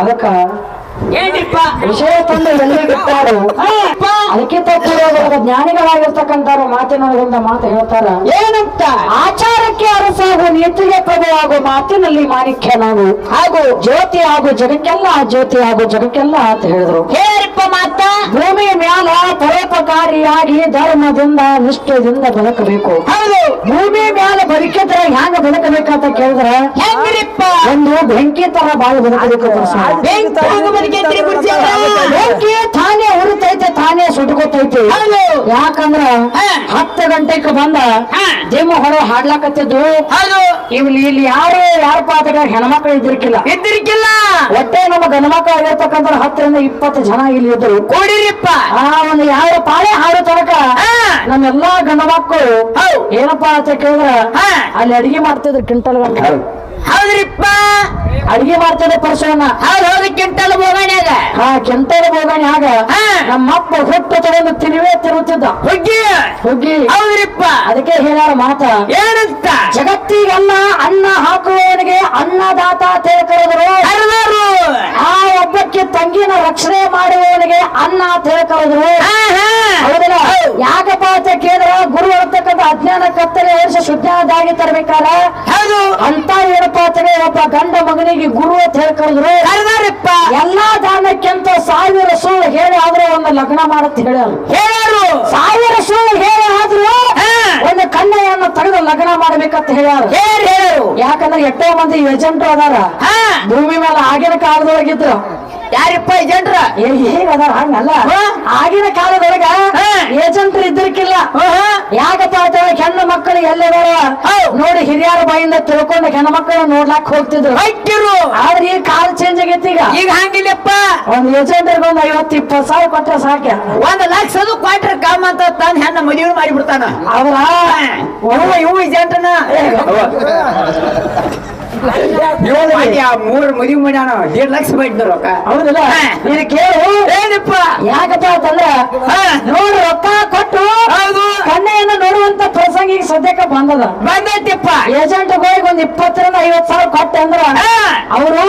ಅದಕ್ಕ ವಿಷಯ ತಂದು ಎಲ್ಲಿ ಬಿಟ್ಟಾರು ಅದಕ್ಕಿಂತ ಪೂರ್ವದೊಳಗ ಜ್ಞಾನಿಗಳಾಗಿರ್ತಕ್ಕಂಥವ್ರು ಮಾತಿನ ಒಂದು ಮಾತು ಹೇಳ್ತಾರ. ಏನಂತ? ಆಚಾರಕ್ಕೆ ಅರಸಾಗು ನೀತಿಗೆ ಪ್ರಭುವಾಗು ಮಾತಿನಲ್ಲಿ ಮಾಣಿಕ್ಯನಾಗು ಹಾಗೂ ಜ್ಯೋತಿ ಆಗು ಜಗಕ್ಕೆಲ್ಲ ಜ್ಯೋತಿ ಆಗು ಜಗಕ್ಕೆಲ್ಲ ಅಂತ ಹೇಳಿದ್ರು. ಮ್ಯಾಲ ಪರೋಪಕಾರಿಯಾಗಿ ಧರ್ಮದಿಂದ ನಿಷ್ಠೆಯಿಂದ ಬದುಕಬೇಕು ಹೌದು. ಭೂಮಿ ಮ್ಯಾಲ ಬದುಕಿದ್ರೆ ಹ್ಯಾಂಗ ಬದುಕಬೇಕಂತ ಕೇಳಿದ್ರ? ಹೆಂಗ್ರಿಪ್ಪ? ಒಂದು ಬೆಂಕಿ ತರ ಬಾಳು ಬದುಕಬೇಕು. ಬೆಂಕಿ ತಾನೇ ಉರಿತೈತೆ ತಾನೇ ಸುಟ್ಕೋತೈತಿ. ಹೌದು. ಯಾಕಂದ್ರ. ಹತ್ತು ಗಂಟೆಗೆ ಬಂದ ಜೇಮ ಹೊರ ಹಾಡ್ಲಾಕತ್ತಿದ್ದು ಹೌದು. ಇಲ್ಲಿ ಇಲ್ಲಿ ಯಾರು ಯಾರ ಪಾತ್ರ ಹೆಣ್ಮಕ್ಳು ಇದ್ದಿರ್ಕಿಲ್ಲ. ಇದ್ದಿರ್ಕಿಲ್ಲ. ಒಟ್ಟೆ ನಮ್ಮ ಗಂಡ್ಮಕ್ಳು ಆಗಿರ್ತಕ್ಕಂಥ ಹತ್ತರಿಂದ ಇಪ್ಪತ್ತು ಜನ ಇಲ್ಲಿ ಇದ್ರು ಕೊಡಿರಿಪ್ಪ. ಆ ಒಂದು ಯಾವ ಪಾಳೆ ಹಾಡೋ ತನಕ ಹಾ. ನಮ್ಮೆಲ್ಲಾ ಗಂಡ ಮಕ್ಕಳು. ಏನಪ್ಪಾ ಅಂತ ಕೇಳಿದ್ರ ಹಾ. ಅಲ್ಲಿ ಅಡಿಗೆ ಮಾಡ್ತಿದ್ರು ಕ್ವಿಂಟಲ್ ಗಂಟೆ ಹೌದ್ರಿಪ್ಪ? ಅಡಿಗೆ ಮಾಡ್ತಿದ್ದೆ ಪರಸನ ಹೌದು ಹೌದು ಕೆಂಟಲ್ ಬೋಗಾಣ್ಯಾಗ ಹಾ ಕೆಂಟಲ್ ಬೋಗಣಿ ಆಗ. ನಮ್ಮಪ್ಪ ಹೊಟ್ಟು ತಗೊಂಡು ತಿರುವೇ ತಿರುತ್ತಿದ್ದ. ಹುಗ್ಗಿ. ಹುಗ್ಗಿ. ಹೌದ್ರಿಪ್ಪ. ಅದಕ್ಕೆ ಹೇಳ ಮಾತ? ಏನಂತ? ಜಗತ್ತಿಗೆಲ್ಲ ಅನ್ನ ಹಾಕುವವನಿಗೆ ಅನ್ನದಾತ ತಿಳ್ಕರಿದ್ರು ಕರೆದರು ಆ ಒಬ್ಬಕ್ಕೆ ತಂಗಿನ ರಕ್ಷಣೆ ಮಾಡುವವನಿಗೆ ಅನ್ನ ತಿಳ್ಕರಿದ್ರು ಹೌದಲ್ಲ? ಯಾಕಪ್ಪ ಅಂತ ಕೇಳಿದ್ರ ಗುರು ಅಜ್ಞಾನ ಕತ್ತಲೆ ವರ್ಷ ಸುಜ್ಞಾನದಾಗಿ ತರಬೇಕಾರ ಹೌದು. ಅಂತ ಏನಪ್ಪಾ ಅಂದ್ರೆ ಒಬ್ಬ ಗಂಡ ಮಗನಿಗೆ ಗುರು ಅಂತ ಹೇಳ್ಕೊಂಡ್ರು ಎಲ್ಲಾ ದಾನಕ್ಕಿಂತ ಸಾವಿರ ಸುಳ್ಳು ಹೇಳಿ ಆದ್ರೆ ಒಂದು ಲಗ್ನ ಮಾಡತ್ ಹೇಳ್ಯಾರ ಹೇಳರು. ಸಾವಿರ ಸುಳ್ಳು ಹೇಳಿ ಆದ್ರೂ ಹಾ. ಒಂದು ಕನ್ನೆಯನ್ನ ತಡೆದು ಲಗ್ನ ಮಾಡ್ಬೇಕಂತ ಹೇಳ್ಯಾರ. ಹೇಳಿ ಹೇಳರು. ಯಾಕಂದ್ರೆ ಎಷ್ಟೋ ಮಂದಿ ಏಜೆಂಟ್ ಅದಾರ. ಹಾ. ಭೂಮಿ ಮೇಲೆ ಆಗಿನ ಕಾಲದೊಳಗಿದ್ರು. ಯಾರಿಪ್ಪ ಏಜೆಂಟ್ರ? ಏ ಹೇಗ ಅದಾರ? ಹಂಗಲ್ಲ. ಆಗಿನ ಕಾಲದೊಳಗ ಹಾ. ಏಜೆಂಟ್ ಇದ್ದಿರ್ಕಿಲ್ಲ ಓಹೋ ಯಾಕಪ್ಪ ಅಂತ ಹೇಳಿ ಹೆಣ್ಣು ಮಕ್ಕಳು ಎಲ್ಲದಾರ ಹೌದ್. ನೋಡಿ ಹಿರಿಯರ ಬಾಯಿಂದ ತಿಳ್ಕೊಂಡು ಹೆಣ್ಣು ಮಕ್ಕಳು ನೋಡ್ಲಾಕ್ ಹೋಗ್ತಿದ್ರು. ಹಕ್ಕಿರು ಆದ್ರೆ ಈಗ ಕಾಲ್ ಚೇಂಜ್ ಆಗೈತಿ ಈಗ. ಈಗ ಹಂಗಿಲ್ಲಪ್ಪ. ಒಂದ್ ಯೋಜನೆ ಒಂದ್ ಐವತ್ತು ಇಪ್ಪತ್ತು ಸಾವಿರ ಕೊಟ್ರೆ ಸಾಕ್ಯ. ಒಂದ್ ಲಕ್ಷದು ಕ್ವಾರ್ಟರ್ ಕಾಮ್ ಅಂತ ತಾನ ಹೆಣ್ಣ ಮದುವೆ ಮಾಡಿಬಿಡ್ತಾನ. ಅವ್ರ ಇವ ಇವು ಏಜೆಂಟನ ಮೂರ್ ಮದುವೆ ಮಾಡ್ಯಾನ ದೇಡ್ ಲಕ್ಷ ಮಾಡಿದ್ರು ರೊಕ್ಕ. ಹೌದಲ್ಲ. ನೀನು ಕೇಳು. ಏನಪ್ಪ? ಯಾಕಪ್ಪ ಅಂತಂದ್ರ ಹಾ. ನೋಡು ರೊಕ್ಕ ಕೊಟ್ಟು ಹೌದು. ಕಣ್ಣೆಯನ್ನ ನೋಡುವಂತ ಪ್ರಸಂಗ ಈಗ ಸದ್ಯಕ್ಕೆ ಬಂದದ. ಬಂದೈತಿಪ್ಪ. ಏಜೆಂಟ್ ಹೋಗಿ ಒಂದ್ ಇಪ್ಪತ್ತರಿಂದ ಐವತ್ ಸಾವಿರ ಕೊಟ್ಟೆ ಅಂದ್ರ ಹಾ. ಅವರು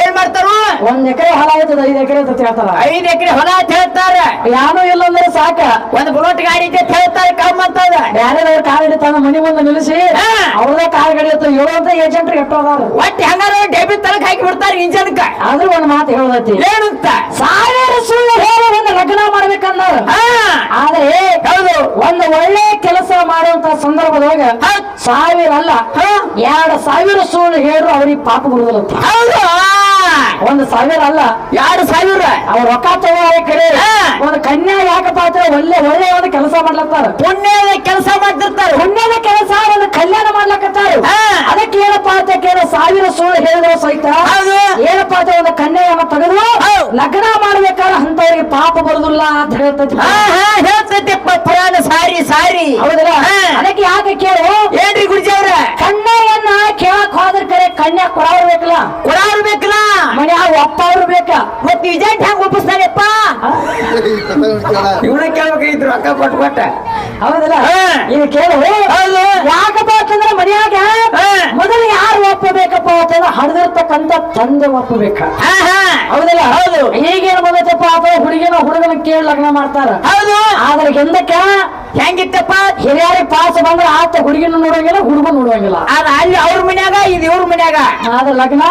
ಏನ್ ಮಾಡ್ತಾರು? ಒಂದ್ ಎಕರೆ ಹೊಲ ಐತದ ಐದ್ ಎಕರೆ ಅಂತ ಹೇಳ್ತಾರ. ಐದ್ ಎಕರೆ ಹೊಲ ಅಂತ ಹೇಳ್ತಾರ. ಯಾನು ಇಲ್ಲ ಅಂದ್ರೆ ಸಾಕ. ಒಂದ್ ಬುಲೆಟ್ ಗಾಡಿ ಐತೆ ಅಂತ ಹೇಳ್ತಾರೆ ಕಮ್ಮ ಅಂತದ ಬ್ಯಾರೆದವ್ರ ಕಾರ್ ಹಿಡಿತಾನ ಮನಿ ಮುಂದೆ ನಿಲ್ಲಿಸಿ. ಅವ್ರದ ಕಾರ್ ಗಾಡಿ ಅಂತ ಹೇಳುವಂತ ಏಜೆಂಟ್ ಎಷ್ಟೋ ಅದಾರ ಒಟ್ಟು ಹೆಂಗಾರ ಡೇಬಿ ತಲಕ್ ಹಾಕಿ ಬಿಡ್ತಾರೆ ಇಂಜನ್ಕ. ಆದ್ರೂ ಒಂದ್ ಮಾತು ಹೇಳದತಿ ಏನಂತ? ಸಾವಿರ ಸುಳ್ಳು ಹೇಳಿ ಒಂದು ಲಗ್ನ ಮಾಡ್ಬೇಕಂದ್ರ ಹಾ. ಆದ್ರೆ ಹೌದು. ಒಂದು ಒಳ್ಳೆ ಕೆಲಸ ಮಾಡುವಂತ ಸಂದರ್ಭದೊಳಗ ಹೌದ್. ಸಾವಿರ ಅಲ್ಲ ಎರಡು ಸಾವಿರ ಸುಳ್ಳು ಹೇಳ್ರು ಅವ್ರಿಗೆ ಪಾಪ ಬರುದಿಲ್ಲ ಹೌದು. ಒಂದು ಸಾವಿರ ಅಲ್ಲ ಎರಡು ಸಾವಿರ. ಅವ್ರ ರೊಕ್ಕ ತಗೋ ಕಡೆ. ಹಾ. ಒಂದು ಕನ್ಯಾ ಯಾಕಪ್ಪ ಅಂದ್ರೆ ಒಳ್ಳೆ ಒಳ್ಳೆ ಒಂದು ಕೆಲಸ ಮಾಡ್ಲತ್ತಾರ. ಪುಣ್ಯದ ಕೆಲಸ ಮಾಡ್ತಿರ್ತಾರೆ. ಪುಣ್ಯದ ಕೆಲಸ ಒಂದು ಕಲ್ಯಾಣ ಮಾಡ್ಲಕತ್ತಾರ. ಅದಕ್ಕೆ ಸಾವಿರ ಸುಳ್ಳು ಹೇಳಿದ್ರು ಸಹಿತ. ಏನಪ್ಪಾ ಅಂತ ಒಂದು ಕನ್ಯೆಯನ್ನ ತೆಗೆದು. ಲಗ್ನ ಮಾಡ್ಬೇಕಾದ್ರೆ ಅಂತವ್ರಿಗೆ ಪಾಪ ಬರುದಿಲ್ಲ ಅಂತ ಹೇಳ್ತೈತಿ. ಹಾ ಹಾ ಹೇಳ್ತೈತಿಪ್ಪ ಪುರಾಣ ಸಾರಿ ಸಾರಿ. ಹೌದಲ್ಲ? ಹಾ. ಅದಕ್ಕೆ ಯಾಕೆ ಕೇಳು? ಏನ್ರಿ ಗುರುಜಿ ಅವ್ರ? ಕನ್ಯೆಯನ್ನ ಕೇಳಕ್ ಹೋದ್ರ ಕರೆ ಕನ್ಯಾ ಕೊಡವ್ರು ಬೇಕಲ್ಲ ಕೊಡವ್ರು ಬೇಕಲ್ಲ ಮನ್ಯಾಗ ಒಪ್ಪ ಅವ್ರು ಬೇಕ? ಮತ್ ಏಜೆಂಟ್ ಹೆಂಗ್ ಒಪ್ಪಿಸ್ತಾರಪ್ಪ ಇವನ ಕೇಳಬೇಕಿದ್ರು ರೊಕ್ಕ ಕೊಟ್ಟು ಕೊಟ್ಟ. ಹೌದಲ್ಲ? ಹಾ. ಈಗ ಕೇಳು. ಹೌದು. ಯಾಕಪ್ಪ ಅಂತಂದ್ರೆ ಮನ್ಯಾಗ ಹಾ. ಮೊದಲು ಯಾರು ಹಡ್ದಿರ್ತಕ್ಕಂಥ ತಂದೆ ಒಪ್ಪಬೇಕ. ಹಾ ಹೌದಲ್ಲ? ಹೌದು. ಈಗೇನು ಬಂದೈತಪ್ಪ? ಅಥವಾ ಹುಡುಗಿನ ಹುಡುಗನ ಕೇಳಿ ಲಗ್ನ ಮಾಡ್ತಾರ. ಹೌದು. ಆದ್ರೆ ಹಿಂದಕ್ಕ ಹೆಂಗಿತ್ತಪ್ಪ? ಹಿರಿಯರಿಗೆ ಪಾಸ್ ಬಂದ್ರೆ ಆತ ಹುಡುಗಿನ ನೋಡಂಗಿಲ್ಲ ಹುಡುಗ ನೋಡಂಗಿಲ್ಲ. ಅದ ಅಲ್ಲಿ ಅವ್ರ ಮನ್ಯಾಗ ಇದು ಇವ್ರ ಮನ್ಯಾಗ. ಆದ್ರೆ ಲಗ್ನ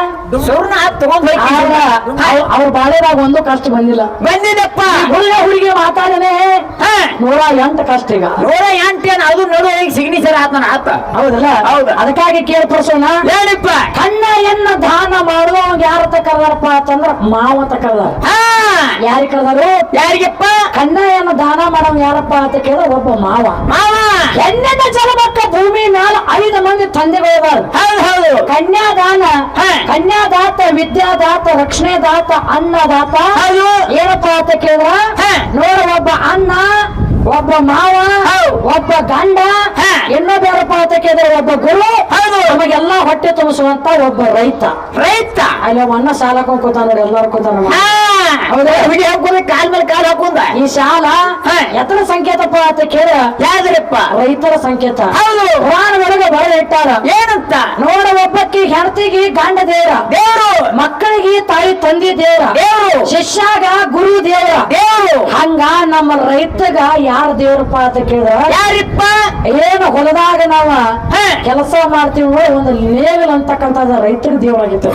ಸುರ್ನ ತಗೊಂಡ್ ಆಗ ಹೋಗಿ ಅವ್ರ ಬಾಳೆದಾಗ ಒಂದು ಕಷ್ಟ ಬಂದಿಲ್ಲ. ಬಂದಿದಪ್ಪ. ಹುಡುಗ ಹುಡುಗಿ ಮಾತಾಡನೆ. ಹಾ. ನೂರ ಎಂಟು ಕಷ್ಟ ಈಗ. ನೂರ ಎಂಟೇನು ಅದು ನೋಡೋ ಸಿಗ್ನೇಚರ್ ಆತನ ಆತ ಹೌದಲ್ಲ? ಹೌದು. ಅದಕ್ಕಾಗಿ ಕೇಳ್ಪರ್ಸೋಣ ಹೇಳಿಪ್ಪ. ಕನ್ನೆಯನ್ನ ದಾನ ಮಾಡುವ ಯಾರ ಯಾರ ಕರ್ದಾರಪ್ಪ ಅಂತಂದ್ರ ಮಾವ ಕರ್ದಾರ. ಕರ್ದಾರು? ಯಾರಿಗೆ ಕರ್ದಾರು ಯಾರಿಗಪ್ಪ ದಾನ ಮಾಡೋ ಯಾರಪ್ಪ ಅಂತ ಕೇಳಿದ್ರೆ ಒಬ್ಬ ಮಾವ. ಮಾವ. ಹೆಣ್ಣಿನ ಜಲಮಕ್ಕ ಭೂಮಿ ಮ್ಯಾಲ ಐದು ಮಂದಿ ತಂದೆಗಳಿದಾರ. ಹೌದು ಹೌದು. ಕನ್ಯಾದಾನ. ಕನ್ಯಾದಾತ ವಿದ್ಯಾದಾತ ರಕ್ಷಣೆ ದಾತ ಅನ್ನದಾತ ಏನಪ್ಪ ಅಂತ ಕೇಳಿದ್ರ? ಹಾ. ನೋಡ ಒಬ್ಬ ಅಣ್ಣ ಒಬ್ಬ ಮಾವ. ಒಬ್ಬ ಗಂಡ. ಇನ್ನೊಬ್ಬರಪ್ಪ ಅಂತ ಕೇಳಿದ್ರೆ ಒಬ್ಬ ಗುರು ನಮಗೆಲ್ಲ ಹೊಟ್ಟೆ ತುಂಬಿಸುವಂತ ಒಬ್ಬ ರೈತ. ರೈತ. ಅಲ್ಲಿ ಒಬ್ಬ ಅಣ್ಣ ಸಾಲ ಕೂತಾನ ನೋಡಿ ಎಲ್ಲಾರು ಹೌದಾ? ಕಾಲ್ ಮೇಲೆ ಕಾಲ್ ಹಾಕೊಂಡ. ಈ ಸಾಲ. ಎತ್ತರ ಸಂಕೇತಪ್ಪ ಅಂತ ಕೇಳ ಯಾವ್ದ್ರಪ್ಪ? ರೈತರ ಸಂಕೇತ. ಹೌದು. ಪುರಾಣ ಒಳಗೆ ಬರೆದ ಇಟ್ಟಾರ ಏನಂತ? ನೋಡ ಒಬ್ಬಕ್ಕಿ ಹೆಂಡತಿಗೆ ಗಂಡ ದೇವರ. ದೇವರು ಮಕ್ಕಳಿಗೆ ತಾಯಿ ತಂದೆ ದೇವರ ದೇವರು. ಶಿಷ್ಯಾಗ ಗುರು ದೇವರ ದೇವರು. ಹಂಗ ನಮ್ಮ ರೈತಗ ಯಾರ ದೇವ್ರಪ್ಪ ಅಂತ ಕೇಳಿದ್ರ? ಯಾರಿಪ್ಪ? ಏನು ಹೊಲದಾಗ ನಾವ. ಕೆಲಸ ಮಾಡ್ತೀವಿ ಒಂದು ಲೇವಲ್ ಅಂತಕ್ಕಂಥದ್ದು ರೈತರ ದೇವರಾಗಿತ್ತು.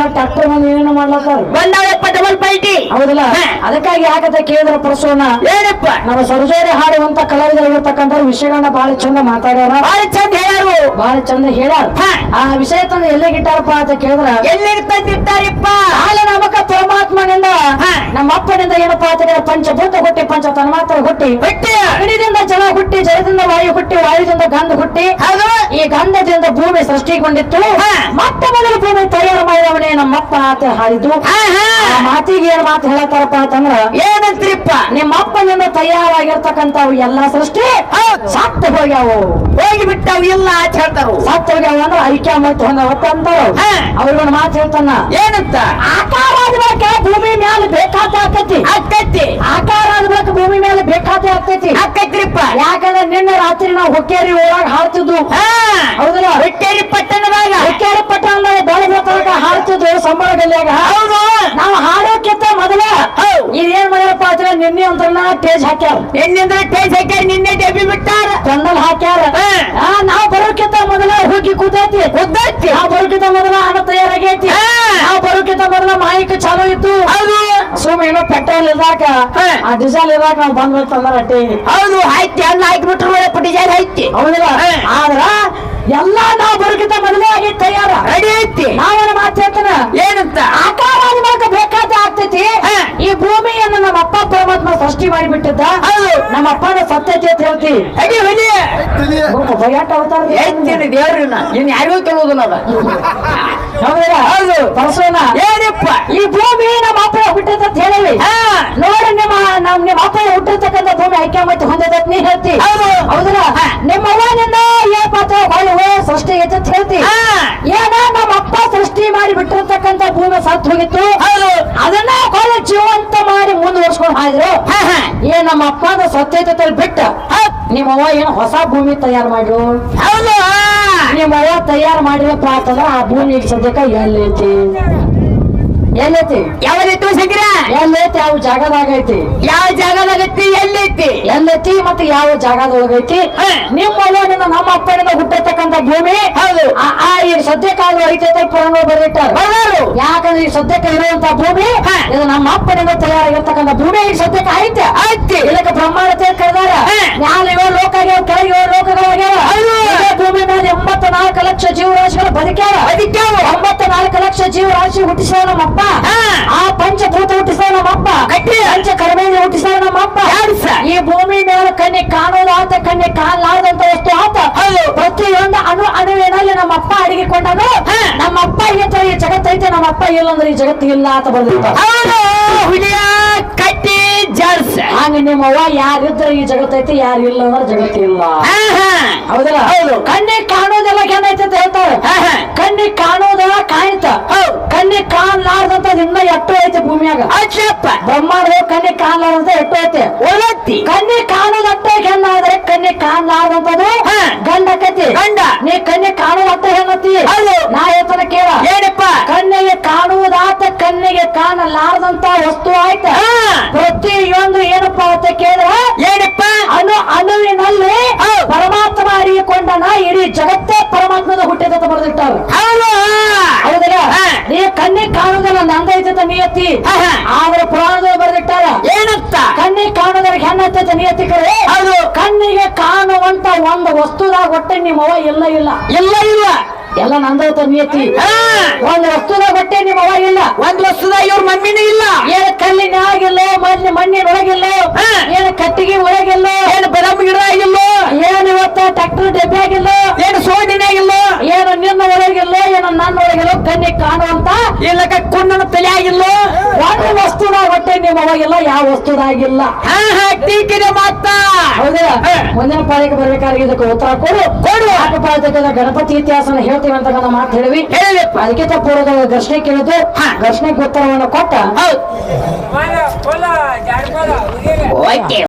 ಹಾ. ಈಗೆಲ್ಲ ಮಂದಿ ಏನು ಮಾಡ್ಲತ್ತಾರ? ಬಂದಾಳಪ್ಪ ಡಬಲ್ ಪೈಟಿ ಹೌದಲ್ಲ? ಅದಕ್ಕಾಗಿ ಯಾಕಂತ ಕೇಳಿದ್ರ ಪ್ರಸೋಣ ಏನಪ್ಪ? ನಮ್ಮ ಸರ್ಜೋರಿ ಹಾಡುವಂತ ಕಲಾವಿದರಿರ್ತಕ್ಕಂಥ ವಿಷಯಗಳನ್ನ ಬಹಳ ಚಂದ ಮಾತಾಡ್ಯಾರ. ಬಹಳ ಚಂದ ಹೇಳ್ಯಾರು. ಬಹಳ ಚಂದ ಹೇಳ್ಯಾರ. ಆ ವಿಷಯ ತಂದು ಎಲ್ಲಿಗಿಟ್ಟಾರಪ್ಪ ಅಂತ ಕೇಳಿದ್ರ? ಎಲ್ಲಿಗೆ ಹಾಲ ನಮಕ ಪರಮಾತ್ಮನಿಂದ. ನಮ್ಮ ಅಪ್ಪನಿಂದ ಏನಪ್ಪಾ ಅಂತಂದ್ರೆ ಪಂಚಭೂತ ಹುಟ್ಟಿ ಪಂಚ ತನ್ಮಾತ್ರ ಹುಟ್ಟಿ. ಹುಟ್ಟಿ. ಅಗ್ನಿದಿಂದ ಜಲ ಹುಟ್ಟಿ ಜಲದಿಂದ ವಾಯು ಹುಟ್ಟಿ ವಾಯುದಿಂದ ಗಂಧ ಹುಟ್ಟಿ. ಹೌದು. ಈ ಗಂಧದಿಂದ ಭೂಮಿ ಸೃಷ್ಟಿಗೊಂಡಿತ್ತು ಮತ್ತ ಮೊದಲು ಭೂಮಿ ತಯಾರು ಮಾಡಿದವನೇ ನಮ್ಮಪ್ಪ ಅಂತ ಹಾಡಿದ್ದು. ಮಾತಿಗೆ ಏನ್ ಮಾತು ಹೇಳತ್ತಾರಪ್ಪ ಅಂತಂದ್ರ ಏನಂತ್ರಿಪ್ಪ? ನಿಮ್ಮ ಅಪ್ಪನಿಂದ ತಯಾರಾಗಿರ್ತಕ್ಕಂಥವು ಎಲ್ಲಾ ಸೃಷ್ಟಿ ಸತ್ತ ಹೋಗ್ಯಾವು. ಹೋಗಿ ಬಿಟ್ಟವು ಇಲ್ಲ ಅಂತ ಹೇಳ್ತಾರ. ಸತ್ತು ಹೋಗ್ಯಾವ ಅಂದ್ರೆ ಐಕ್ಯ ಮತ್ತು ಹೊಂದವತ್ತ ಅಂತಾರ ಹಾ. ಅವ್ರಿಗೊಂದು ಮಾತು ಹೇಳ್ತಾನ ಏನಂತ? ಆಕಾರ ಭೂಮಿ ಭೂಮಿ ಮೇಲೆ ಬೇಕಾತೆ ಆಕತಿ. ಆಕತಿ. ಆಕಾರ ಆಗ್ಬೇಕು ಭೂಮಿ ಮೇಲೆ ಬೇಕಾತೆ ಆಗ್ತೈತಿ ಆಕತ್ರಿಪ್ಪ. ಯಾಕಂದ್ರೆ ನಿನ್ನೆ ರಾತ್ರಿ ನಾವು ಹೊಕ್ಕೇರಿ ಒಳಗ ಹಾಡ್ತಿದ್ವು ಹೌದಾ ಹೌದಲ್ಲ? ಹೊಕ್ಕೇರಿ ಪಟ್ಟಣದಾಗ. ಹೊಕ್ಕೇರಿ ಪಟ್ಟಣದಾಗ ಬೆಳಗ್ಗೆ ತನಕ ಹಾಡ್ತಿದ್ವು ಸಂಬಳ ಗಲ್ಲಿಯಾಗ ಹೌದು. ನಾವು ಹಾಡೋಕ್ಕಿಂತ ಮೊದಲ. ಇದೇನ್ ಮಾಡ್ಯಾರಪ್ಪ ಅಂದ್ರೆ ನಿನ್ನೆ ಅಂತಲ್ಲ ಟೇಜ್ ಹಾಕ್ಯಾರ. ನಿನ್ನೆ ಅಂದ್ರೆ ಟೇಜ್ ಹಾಕ್ಯಾರ ನಿನ್ನೆ ಡಬ್ಬಿ ಬಿಟ್ಟಾರ. ಕಣ್ಣಲ್ಲಿ ಹಾಕ್ಯಾರ. ನಾವು ಬರೋಕ್ಕಿಂತ ಮೊದಲ ಹೋಗಿ ಕೂತೈತಿ. ಕೂತೈತಿ. ನಾವು ಬರೋಕ್ಕಿಂತ ಮೊದಲ ಹಣ ತಯಾರಾಗೈತಿ. ಹಾ. ನಾವ್ ಬರೋಕ್ಕಿಂತ ಮೊದಲ ಮಾಹಿತಿ ಚಾಲೋ ಇತ್ತು. ಹೌದು. ಏನೋ ಪೆಟ್ರೋಲ್ ಇರ್ದಾಕ ಹಾ. ಆ ಡೀಸೆಲ್ ಇರಾಕ ನಾವ್ ಬಂದ್ಬಿಡ್ತಂದ್ರ ಅಟ್ಟೆ. ಹೌದು ಆಯ್ತಿ ಅಲ್ಲ ಹಾಕಿಬಿಟ್ರು ಒಳ್ಳೆ ಡಿಸೈನ್ ಐತಿ ಹೌದಿಲ್ಲ. ಆದ್ರ ಎಲ್ಲಾ ನಾವ್ ಬರೋಕ್ಕಿಂತ ಮೊದಲೇ ಆಗಿ ತಯಾರ. ರೆಡಿ ಐತಿ ನಾವೇನ ಹೇಳ್ತಾನ. ಏನಂತ? ಆಕಾರ ಬೇಕಾದ ಆಗ್ತೈತಿ. ಈ ಭೂಮಿಯನ್ನು ನಮ್ಮ ಅಪ್ಪ ಪರಮಾತ್ಮ ಸೃಷ್ಟಿ ಮಾಡಿಬಿಟ್ಟಿದ್ದ. ಹೌದು. ನಮ್ಮ ಅಪ್ಪನ ಸತ್ಯತೆ ಅಂತ ಹೇಳ್ತಿ. ಅಡಿ ಹೊಲಿ ಹೇಳ್ತೀನಿ ದೇವ್ರನ್ನ ಇನ್ ಯಾರಿಗೂ ಕೇಳುವುದಿಲ್ಲ ಅದ. ಹೌದು. ಪರಸೋನ ಏನಪ್ಪ? ಈ ಭೂಮಿ ನಮ್ಮ ಅಪ್ಪ ಹುಟ್ಟಿದ ಹಾ. ನೋಡಿ ನಿಮ್ಮ ನಮ್ ನಿಮ್ಮ ಅಪ್ಪ ಹುಟ್ಟಿರ್ತಕ್ಕಂಥ ಭೂಮಿ ಐಕ್ಯ ಮತ್ತೆ ಹೊಂದಿದ ನೀ ಹೇಳ್ತಿ. ಹೌದು. ಹೌದಲ್ಲ ನಿಮ್ಮ ಅವ್ವನಿಂದ ಏನ್ ಪಾತ್ರ ಹೊಳ್ಳುವೆ ಸೃಷ್ಟಿ ಐತೆ ಅಂತ ಹೇಳ್ತಿ. ಹಾ. ಏನ ನಮ್ಮ ಅಪ್ಪ ಸೃಷ್ಟಿ ಮಾಡಿ ಬಿಟ್ಟಿರ್ತಕ್ಕಂಥ ಭೂಮಿ ಸತ್ತು ಹೋಗಿತ್ತು. ಹೌದು. ಅದನ್ನ ಹೊಳ್ಳ ಜೀವಂತ ಮಾಡಿ ಮುಂದುವರ್ಸ್ಕೊಂಡು ಹಾಯ್ದ್ರು ಹಾ ಹಾ. ಏ ನಮ್ಮ ಅಪ್ಪನ ಸತ್ಯತೆ ಬಿಟ್ಟ. ನಿಮ್ಮ ಅವ್ವ ಏನು ಹೊಸ ಭೂಮಿ ತಯಾರು ಮಾಡು ಹೌದು. ನಿಮ್ಮ ಅವ್ವ ತಯಾರು ಮಾಡಿರಪ್ಪ ಅಂತಂದ್ರ ಆ ಭೂಮಿ ಈಗ ಸದ್ಯಕ್ಕ ಎಲ್ಲೈತಿ? ಎಲ್ಲೈತಿ? ಯಾವ ರೀತಿ ಸಿಗ್ರ ಎಲ್ಲೈತಿ? ಯಾವ ಜಾಗದಾಗ ಐತಿ? ಯಾವ ಐತಿ? ಎಲ್ಲೈತಿ. ಎಲ್ಲೈತಿ ಮತ್ತೆ ಯಾವ ಜಾಗದೊಳಗೈತಿ. ನಿಮ್ಮ ಅವ್ವನಿಂದ ನಮ್ಮ ಅಪ್ಪನಿಂದ ಹುಟ್ಟಿರ್ತಕ್ಕಂಥ ಭೂಮಿ? ಹೌದು. ಆ ಆ ಐತೆ ಸದ್ಯಕ್ಕಾಗ ಐತೈತೆ ಪುರಾಣ ಬರೆದಿಟ್ಟಾರ ಯಾಕಂದ್ರೆ ಈ ಸದ್ಯಕ್ಕೆ ಇರುವಂತ ಭೂಮಿ. ಇದು ನಮ್ಮ ಅಪ್ಪನಿಂದ ತಯಾರಾಗಿರ್ತಕ್ಕಂಥ ಭೂಮಿ ಈ ಸದ್ಯಕ್ಕೆ ಐತೆ. ಐತಿ. ಇದಕ್ಕೆ ಬ್ರಹ್ಮಾಂಡ ಕರೆದಾರ. ಮ್ಯಾಲ ಇವ ಲೋಕ ಆಗ್ಯಾವ. ಕೆಳಗೆ ಇವ ಲೋಕಗಳಾಗ್ಯಾವ ಭೂಮಿ ಮೇಲೆ ಎಂಬತ್ತ ನಾಲ್ಕು ಲಕ್ಷ ಜೀವರಾಶಿಗಳು ಬದುಕ್ಯಾವ. ಅದಕ್ಕಾವ ಒಂಬತ್ತ ನಾಲ್ಕು ಲಕ್ಷ ಜೀವರಾಶಿ ಹುಟ್ಟಿಸಿದ ನಮ್ಮಪ್ಪ. ಆ ಪಂಚಭೂತ ಹುಟ್ಟಿಸಿದ ನಮ್ಮಪ್ಪ. ಪಂಚ ಕರ್ಮೇಂದ್ರ ಹುಟ್ಟಿಸಿದ ನಮ್ಮಪ್ಪ. ಈ ಭೂಮಿ ಮೇಲೆ ಕಣ್ಣಿ ಕಾಣೋದು ಆತ ಕಣ್ಣಿ ಕಾಣಲಾರದಂತ ವಸ್ತು ಆತ. ಪ್ರತಿಯೊಂದು ಅಣು ಅಣುವಿನಲ್ಲಿ ನಮ್ಮಪ್ಪ ಅಡಿಗೆ ಕೊಂಡನು ನಮ್ಮ ನಮ್ಮಪ್ಪ ಐತೆ ಈ ಜಗತ್ತೈತೆ ನಮ್ಮಪ್ಪ ಇಲ್ಲ ಅಂದ್ರೆ ಈ ಜಗತ್ತು ಇಲ್ಲ ಅಂತ ಬಂದಿರ್ತಾರೆ ಹುಲಿಯ ಕಟ್ಟಿ ಜರ್ಸ್. ಹಂಗ ನಿಮ್ಮ ಯಾರಿದ್ರೆ ಈ ಜಗತ್ತೈತಿ ಯಾರು ಇಲ್ಲ ಅಂದ್ರೆ ಜಗತ್ತು ಇಲ್ಲ. ಹೌದಲ್ಲ? ಹೌದು. ಕಣ್ಣಿಗೆ ಕಾಣೋದೆಲ್ಲ ಏನೈತೆ ಅಂತ ಹೇಳ್ತಾರೆ. ಕಣ್ಣಿಗೆ ಕಾಣೋದೆಲ್ಲ ಕಾಯ್ತ. ಕಣ್ಣಿಗೆ ಕಾಣ್ಲಾರ್ದಂತ ಇನ್ನ ಎಟ್ಟು ಐತೆ ಭೂಮಿಯಾಗ? ಅಚ್ಚಪ್ಪ. ಬ್ರಹ್ಮಾಂಡ ಕಣ್ಣಿಗೆ ಕಾಣ್ಲಾರ್ದಂತ ಎಟ್ಟು ಐತೆ? ಒಲತ್ತಿ. ಕಣ್ಣಿಗೆ ಕಾಣೋದಟ್ಟ ಕಣ್ಣಿಗೆ ಕಾಣ್ಲಾರ್ದಂತದು ಹಾ. ಗಂಡಕತಿ ಗಂಡ. ನೀ ಕಣ್ಣಿಗೆ ಕಾಣೋದಟ್ಟ ಹೆಣ್ಣತಿ ಹೌದು. ನಾ ಹೇಳ್ತಾನ ಕೇಳ ಏನಪ್ಪ ಕಣ್ಣಿಗೆ ಕಾಣುವುದಾತ ಕಣ್ಣಿಗೆ ಕಾಣಲಾರದಂತ ವಸ್ತು ಆಯ್ತ ಹಾ. ಪ್ರತಿಯೊಂದು ಏನಪ್ಪಾ ಅಂತ ಕೇಳಿದ್ರ ಏನಪ್ಪ ಅಣು ಅಣುವಿನಲ್ಲಿ ಹೌದು. ಪರಮಾತ್ಮ ಅರಿಯಿಕೊಂಡನ ಇಡೀ ಜಗತ್ತೇ ಪರಮಾತ್ಮದ ಹುಟ್ಟಿದ ಬರೆದಿಟ್ಟಾರ ಹೌದು ಹೌದಲ್ಲ ಹಾ. ನೀ ಕಣ್ಣಿಗೆ ಕಾಣುವುದಲ್ಲ ನಂದೈತದ ನಿಯತಿ ಹಾ, ಹಾ. ಆದ್ರೆ ಪುರಾಣದಲ್ಲಿ ಬರೆದಿಟ್ಟಾರ ಏನಂತ ಕಣ್ಣಿಗೆ ಕಾಣುವುದಕ್ಕೆ ಹೆಣ್ಣತ್ತೈತೆ ಅದು ಕಣ್ಣಿಗೆ ಕಾಣುವಂತ ಒಂದು ವಸ್ತುದಾಗ ಹೊಟ್ಟೆ ನಿಮ್ಮವ ಇಲ್ಲ ಇಲ್ಲ. ಇಲ್ಲ ಇಲ್ಲ. ಎಲ್ಲ ನಂದೈತ ನಿಯತಿ. ಆ ಒಂದು ವಸ್ತುದಾಗ ಬಟ್ಟೆ ನಿಮ್ಮವ ಇಲ್ಲ. ಒಂದು ವರ್ಷದಾಗ ಇವ್ರ ಮಣ್ಣಿನ ಇಲ್ಲ. ಏನ್ ಕಲ್ಲಿನ ಆಗಿಲ್ಲ ಮೊದ್ಲು ಮಣ್ಣಿನ ಒಳಗಿಲ್ಲ ಏನು ಕಟ್ಟಿಗೆ ಒಳಗಿಲ್ಲ ಏನು ಬರಮ್ ಗಿಡ ಆಗಿಲ್ಲ ಏನ್ ಇವತ್ತ ಟ್ರ್ಯಾಕ್ಟರ್ ಡಬ್ಬಿ ಆಗಿಲ್ಲ ಏನು ಸೋಡಿನಾಗಿಲ್ಲ ಏನು ನಿನ್ನ ಒಳಗಿಲ್ಲ ಏನು ನನ್ನ ಒಳಗಿಲ್ಲ ಕಣ್ಣಿಗೆ ಕಾಣುವಂತ ಇಲ್ಲ ಕುಣ್ಣನ ತಲೆ ಆಗಿಲ್ಲ. ಒಂದು ವಸ್ತುನ ಹೊಟ್ಟೆ ನಿಮ್ಮ ಅವಾಗಿಲ್ಲ ಯಾವ ವಸ್ತುದಾಗಿಲ್ಲ. ಹಾ ಹಾ ಟೀಕಿದೆ ಮಾತ. ಹೌದಾ. ಮುಂದಿನ ಪಾಳಿಗೆ ಬರ್ಬೇಕಾದ್ರೆ ಇದಕ್ಕೆ ಉತ್ತರ ಕೊಡು. ಕೊಡು. ಅದಕ್ಕೆ ಗಣಪತಿ ಇತಿಹಾಸನ ಹೇಳ್ತೀವಿ ಅಂತ ನನ್ನ ಮಾತು ಹೇಳಿ ಅದಕ್ಕೆ ಅದಕ್ಕಿಂತ ಪೂರ್ವದ ಘರ್ಷಣೆ ಕೇಳಿದ್ದು. ಘರ್ಷಣೆಗೆ ಉತ್ತರವನ್ನು ಕೊಟ್ಟ. ಹೌದು. ಓಕೆ